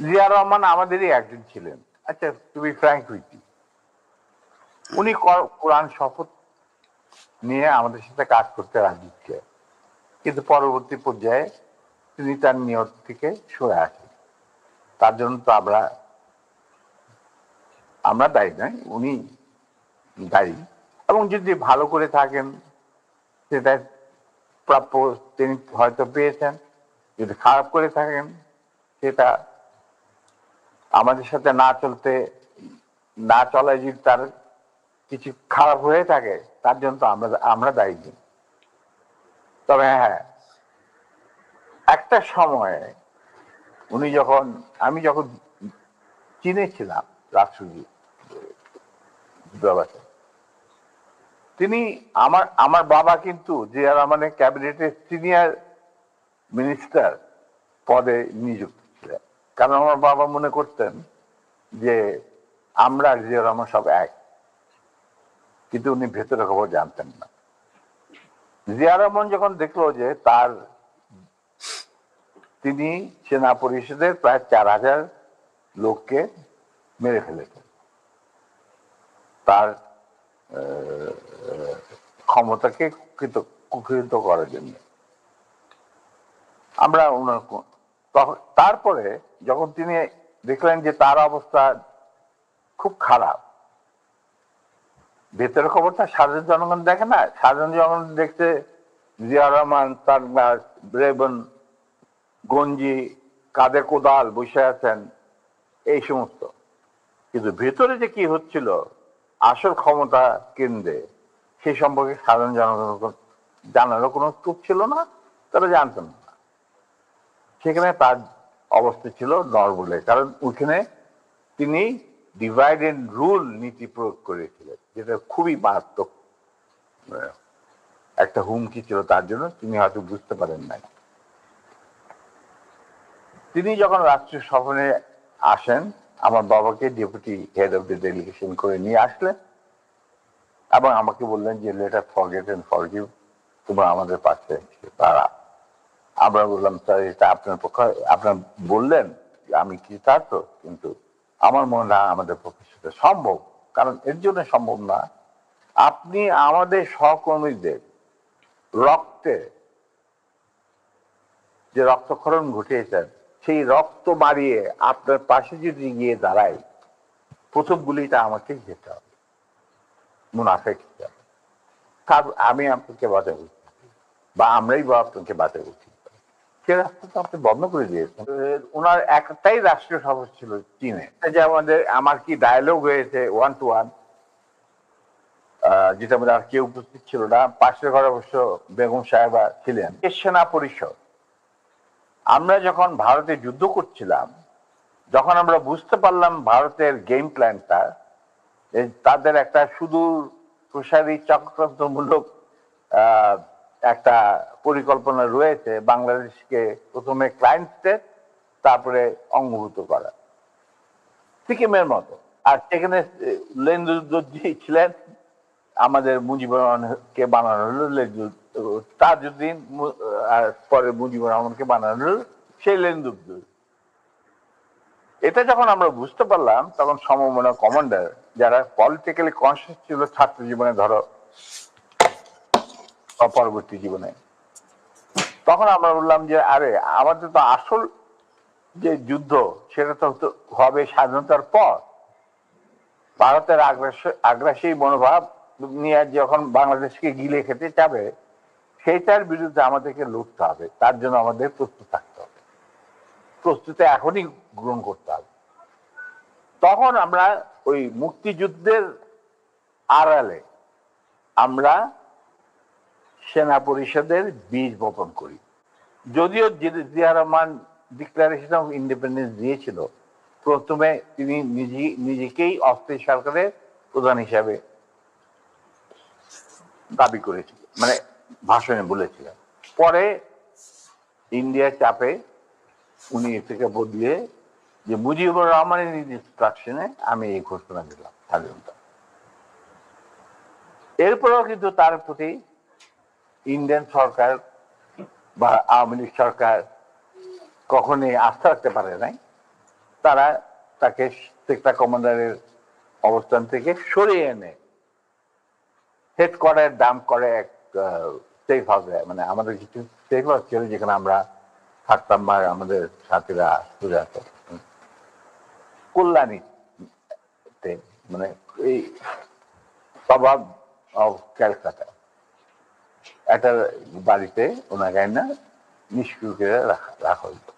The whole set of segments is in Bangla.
জিয়া রহমান আমাদেরই একজন ছিলেন। আচ্ছা তুমি ফ্র্যাঙ্ক ইউ উনি কোরআন শপথ নিয়ে আমাদের সাথে কাজ করতে রাজি ছিলেন। কিন্তু পরবর্তী পর্যায়ে তিনি তার নিয়ত থেকে সরে আসেন। তার জন্য তো আমরা আমরা দায়ী নয় উনি দায়ী। এবং যদি ভালো করে থাকেন, সেটা প্রাপ্য, তিনি হয়তো পেয়েছেন। যদি খারাপ করে থাকেন, সেটা আমাদের সাথে না চলতে, না চলায় যদি তার কিছু খারাপ হয়ে থাকে, তার জন্য তো আমরা আমরা দায়ী। তবে হ্যাঁ একটা সময়ে উনি যখন, আমি যখন চীনে ছিলাম দূতাবাসে তিনি আমার আমার বাবা কিন্তু জিয়া রহমানের ক্যাবিনেটের সিনিয়র মিনিস্টার পদে নিযুক্ত কারণ আমার বাবা মনে করতেন যে আমরা জিয়া রহমান সব এক? কিন্তু উনি ভেতরে খবর জানতেন না। জিয়া রহমান যখন দেখল যে তার তিনি সেনা পরিষদের প্রায় চার হাজার লোককে মেরে ফেলেছেন। তার ক্ষমতাকে কুকৃত করার জন্য। আমরা তারপরে যখন তিনি দেখলেন যে তার অবস্থা খুব খারাপ, ভেতরের খবরটা সাধারণ জনগণ দেখে না সাধারণ জনগণ দেখতে জিয়া রহমান তার রেবন, গঞ্জি কাঁধে কোদাল বসে আছেন, এই সমস্ত। কিন্তু ভেতরে যে কি হচ্ছিল, আসল ক্ষমতা কেন্দ্রে সেই সম্পর্কে সাধারণ জনগণ জানারও কোনো স্কোপ ছিল না, তারা জানতেন না। সেখানে তার অবস্থা ছিল নরবলে, কারণ ওখানে তিনি ডিভাইড এন্ড রুল নীতি প্রয়োগ করেছিলেন, যেটা খুবই মারাত্মক একটা হুমকি ছিল তার জন্য, তিনি হয়তো বুঝতে পারেন নাই। তিনি যখন রাষ্ট্রীয় সফরে আসেন, আমার বাবাকে deputy head of the delegation করে নিয়ে আসলেন, এবং আমাকে বললেন যে লেটার ফরগেট এন্ড ফরগিভ তোমরা আমাদের পাশে তারা আমরা বললাম স্যার, এটা আপনার পক্ষে, আপনার বললেন আমি কি তার তো কিন্তু আমার মনে হয় আমাদের পক্ষে সেটা সম্ভব, কারণ এর জন্য সম্ভব না। আপনি আমাদের সহকর্মীদের রক্তে যে রক্তক্ষরণ ঘটিয়েছেন, সেই রক্ত মারিয়ে আপনার পাশে যদি গিয়ে দাঁড়াই, প্রথম গুলিটা আমাকে যেতে হবে মুনাফেক হিসাবে তার আমি আপনাকে বাঁচাবো, বা আমরাই বা আপনাকে বাঁচাবো সে রাস্তা তো আপনি বন্ধ করে দিয়েছেন। ওনার একটাই রাষ্ট্রীয় সভা ছিল চীনে। যে আমাদের, আমার কি ডায়ালগ হয়েছে ওয়ান টু ওয়ান যেটা আমাদের আর কেউ উপস্থিত ছিল না। পাশের ঘরে অবশ্য বেগম সাহেবা ছিলেন। সেনা পরিষদ। আমরা যখন ভারতে যুদ্ধ করছিলাম, যখন আমরা বুঝতে পারলাম ভারতের গেম প্ল্যানটা তাদের একটা সুদূর প্রসারী চক্রান্তমূলক একটা পরিকল্পনা রয়েছে বাংলাদেশকে প্রথমে ক্লায়েন্ট স্টেট তারপরে অঙ্গভূত করা। সিকিমের মতো। আর সেখানে লেন্দুদ্দি ছিলেন, আমাদের মুজিবুর রহমানকে বানানো হলো আর পরে মুজিবুর রহমানকে বানানো হলো সেই লেন্দুদ্দুর এটা যখন আমরা বুঝতে পারলাম, তখন সমমনা কমান্ডার যারা পলিটিক্যালি কনসিয়াস ছিল, ছাত্র জীবনে ধরো পরবর্তী জীবনে। তখন আমরা বললাম যে, আরে, আমাদের তো আসল যে যুদ্ধ, সেটা তো হবে স্বাধীনতার পর। ভারতের আগ্রাসী মনোভাব নিয়ে যখন বাংলাদেশকে গিলে খেতে যাবে সেইটার বিরুদ্ধে আমাদেরকে লড়তে হবে। তার জন্য আমাদের প্রস্তুত থাকতে হবে। প্রস্তুতি এখনই গ্রহণ করতে হবে। তখন আমরা ওই মুক্তিযুদ্ধের আড়ালে আমরা সেনা পরিষদের বীজ বপন করি। যদিও Zia Rahman declaration of independence দিয়েছিল, প্রথমে তিনি নিজে নিজেকেই অস্থায়ী সরকারের প্রধান হিসাবে দাবি করেছিলেন মানে ভাষণে বলেছিলেন। পরে ইন্ডিয়ার চাপে উনি থেকে বদলে যে মুজিবুর রহমানের ইনস্ট্রাকশনে আমি এই ঘোষণা দিলাম স্বাধীনতা। এরপরেও কিন্তু তার প্রতি ইন্ডিয়ান সরকার বা আওয়ামী লীগ সরকার কখনই আস্থা রাখতে পারে নাই। তারা তাকে সেক্টর কমান্ডারের অবস্থান থেকে সরিয়ে এনে হেড কোয়ার্টার দাম করে এক সেফ হাউসে মানে আমাদের কিছু সেফ হাউস ছিল যেখানে আমরা থাকতাম বা আমাদের সাথীরা ঘুরে আসতো। মানে এই স্বভাব অফ ক্যালকাটা একটা বাড়িতে ওনাকে না নিষ্ক্রিয় করে রাখা হইতো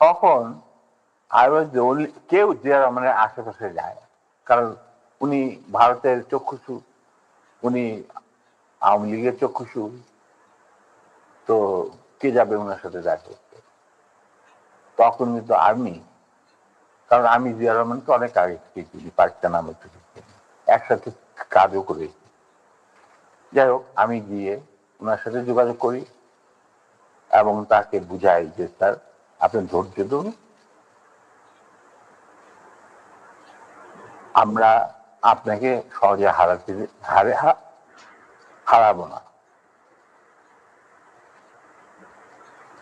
তখন দ্য কেউ যে মানে আশেপাশে যায়, কারণ উনি ভারতের চক্ষুষু উনি আওয়ামী লীগের চক্ষুষু তো কে যাবে ওনার সাথে দেখা করতে? তখন কিন্তু আর্মি কারণ আমি জিয়া রহমানকে অনেক আগে চিনি, পাকিস্তান থেকে। একসাথে কাজও করেছি। যাই হোক, আমি গিয়ে ওনার সাথে যোগাযোগ করি এবং তাকে বুঝাই যে, স্যার, আপনি ধৈর্য ধরুন। আমরা আপনাকে সহজে হারাতে হারে হারাবো না।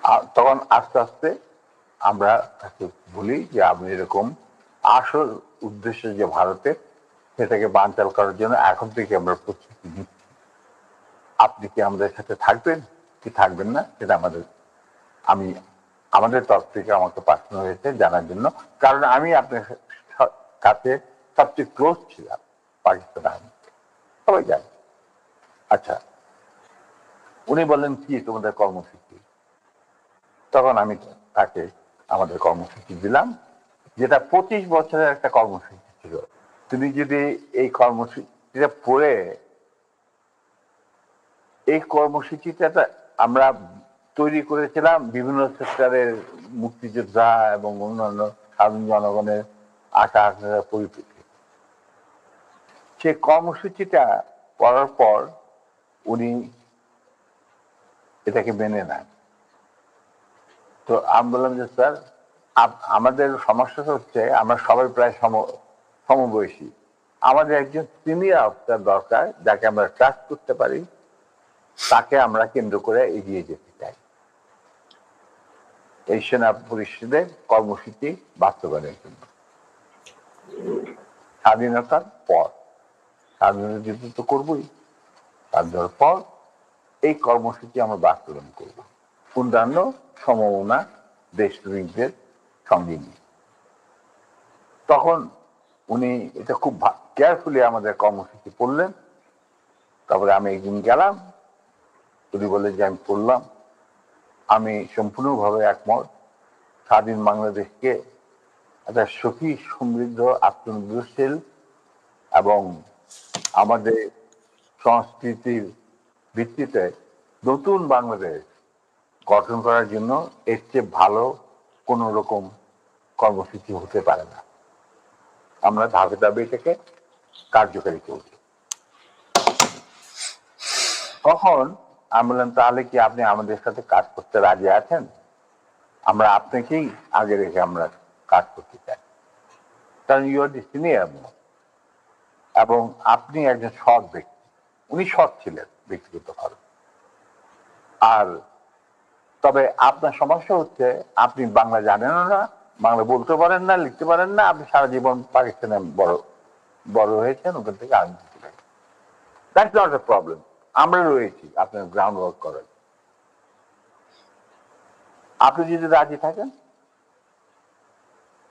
আর তখন আস্তে আস্তে আমরা তাকে বলি যে, আপনি এরকম আসল উদ্দেশ্য যে ভারতের সেটাকে বানচাল করার জন্য এখন থেকে আমরা প্রস্তুতি নিচ্ছি। আপনি কি আমাদের সাথে থাকবেন? কি থাকবেন না? সেটা আমাদের, আমি, আমাদের তরফ থেকে আমাকে পাঠানো হয়েছে জানার জন্য। কারণ আমি আপনার কাছে সবচেয়ে ক্লোজ ছিলাম, পাকিস্তান সবাই জানে। আচ্ছা উনি বললেন, কি তোমাদের কর্মসূচি? তখন আমি তাকে আমাদের কর্মসূচি দিলাম, যেটা পঁচিশ বছরের একটা কর্মসূচি ছিল। তুমি যদি এই কর্মসূচিটা পড়ে এই কর্মসূচিটা আমরা তৈরি করেছিলাম বিভিন্ন সেক্টরের মুক্তিযোদ্ধা এবং অন্যান্য সাধারণ জনগণের আশা আকাঙ্ক্ষার পরিপ্রেক্ষিতে। সে কর্মসূচিটা পড়ার পর উনি এটাকে মেনে নেন। তো আমি বললাম যে, স্যার আমাদের সমস্যাটা হচ্ছে, আমরা সবাই প্রায় সম, সমবয়সী। আমাদের একজন সিনিয়র অফিসার দরকার, যাকে আমরা ট্রাস্ট করতে পারি তাকে আমরা কেন্দ্র করে এগিয়ে যেতে চাই। এই সেনা পরিষদের কর্মসূচি বাস্তবায়নের জন্য। স্বাধীনতার পর, স্বাধীনতা যুদ্ধ তো করবই, স্বাধীনতার পর এই কর্মসূচি আমরা বাস্তবায়ন করব। অন্যান্য সম্ভাবনা দেশ দেশপ্রেমিকদের সঙ্গে নিয়ে। তখন উনি এটা খুব কেয়ারফুলি আমাদের কর্মসূচি পড়লেন। তারপরে আমি একদিন গেলাম উনি বললেন যে আমি পড়লাম, আমি সম্পূর্ণভাবে একমত। স্বাধীন বাংলাদেশকে একটা সুখী সমৃদ্ধ, আত্মনির্ভরশীল এবং আমাদের সংস্কৃতির ভিত্তিতে নতুন বাংলাদেশ গঠন করার জন্য এর চেয়ে ভালো কোনো রকম কর্মসূচি হতে পারে না। আমরা ধাপে ধাপে এটাকে কার্যকারী করছি তখন আমি বললাম, তাহলে কি আপনি আমাদের সাথে কাজ করতে রাজি আছেন? আমরা আপনাকেই আগে রেখে আমরা কাজ করতে চাই। কারণ ইউ আর সিনিয়র এবং আপনি একজন সৎ ব্যক্তি। উনি সৎ ছিলেন ব্যক্তিগতভাবে। আর তবে আপনার সমস্যা হচ্ছে, আপনি বাংলা জানেনও না, বাংলা বলতে পারেন না, লিখতে পারেন না, আপনি সারা জীবন পাকিস্তানে বড় বড় হয়েছেন, ওখান থেকে ছিলেন দ্যাটস নট এ প্রবলেম আমরা রয়েছি, আপনার গ্রাউন্ড ওয়ার্ক করার। আপনি যদি রাজি থাকেন,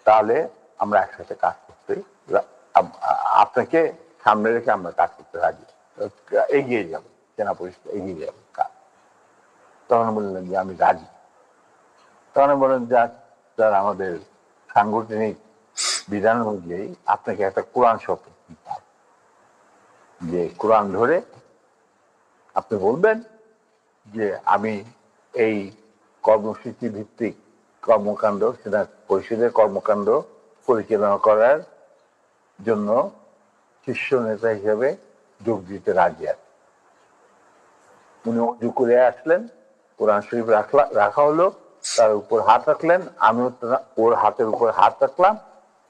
তাহলে আমরা একসাথে কাজ করতে আপনাকে সামনে রেখে আমরা কাজ করতে রাজি। এগিয়ে যাব, সেনা পরিষদ এগিয়ে যাব, কাজ। তখন বললেন যে, আমি রাজি। তখন বললেন যে স্যার, আমাদের সাংগঠনিক বিধান অনুযায়ী আপনাকে একটা কোরআন শপথ যে কোরআন ধরে আপনি বলবেন যে আমি এই কর্মসূচি ভিত্তিক কর্মকাণ্ড, সেটা পরিষদের কর্মকাণ্ড পরিচালনা করার জন্য শীর্ষ নেতা হিসেবে যোগ দিতে রাজি আছে। উনি অজু করে আসলেন, কোরআন শরীফ রাখলা, রাখা হলো, তার উপর হাত রাখলেন, আমিও ওর হাতের উপর হাত রাখলাম,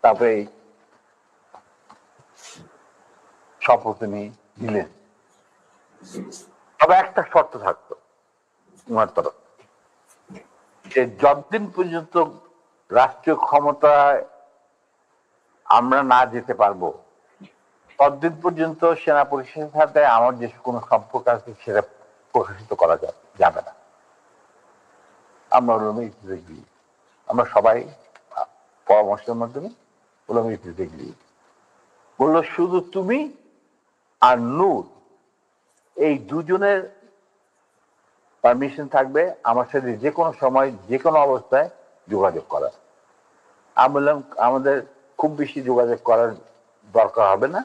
তারপরে শপথ উনি নিলেন। তবে একটা শর্ত থাকতো ওনার তরফ যে যতদিন পর্যন্ত রাষ্ট্রীয় ক্ষমতায় আমরা না যেতে পারব, ততদিন পর্যন্ত সেনা পরিষদের সাথে আমার যে কোনো সম্পর্ক আছে সেটা প্রকাশিত করা যাবে না। আমরা হলাম ইতিতে আমরা সবাই পরামর্শের মাধ্যমে হলাম ইতিতে বলল, শুধু তুমি আর নূর এই দুজনের পারমিশন থাকবে আমার সাথে যে কোনো সময়, যে কোনো অবস্থায় যোগাযোগ করার। আমি বললাম, আমাদের খুব বেশি যোগাযোগ করার দরকার হবে না।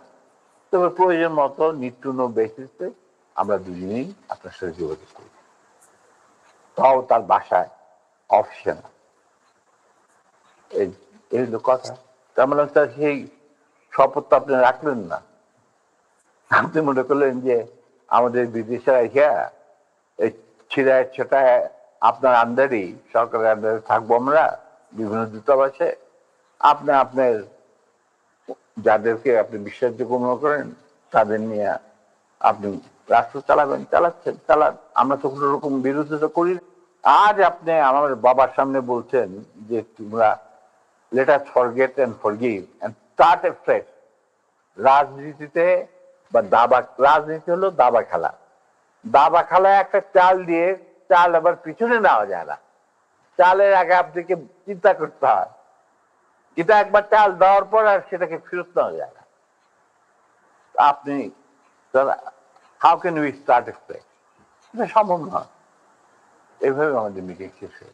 তবে প্রয়োজন মতো নিত্য বেসিসে আমরা দুজনেই আপনার সাথে যোগাযোগ করি। তাও তার বাসায় অফিসে না এই কথা। তার মানে তার সেই শপথ তো আপনি রাখলেন না। আপনি মনে করলেন যে আমাদের বিদেশে রেখে এই ছিড়ায় ছোটায় আপনার আন্ডারই সরকারের আন্ডারে থাকব আমরা, বিভিন্ন দূতাবাসে। আপনি আপনার যাদেরকে আপনি বিশ্বাসযোগ্য মনে করেন, তাদের নিয়ে আপনি রাষ্ট্র চালাবেন, চালাচ্ছেন, চালান। আমরা তো কোনো রকম বিরোধিতা করি আজ আপনি আমার বাবার সামনে বলছেন যে তোমরা let us forget and forgive and start a fresh. রাজনীতিতে বা দাবা, রাজনীতি হলো দাবা খেলা। দাবা খেলায় একটা চাল দিয়ে চাল আবার পিছনে নেওয়া যায় না। চালের আগে আপনাকে চিন্তা করতে হয় কিন্তু একবার চাল দেওয়ার পর আর সেটাকে ফেরত নেওয়া যায় না। আপনি how can we start a এটা সম্ভব নয়। এইভাবে আমাদের মিটিং শেষ হয়ে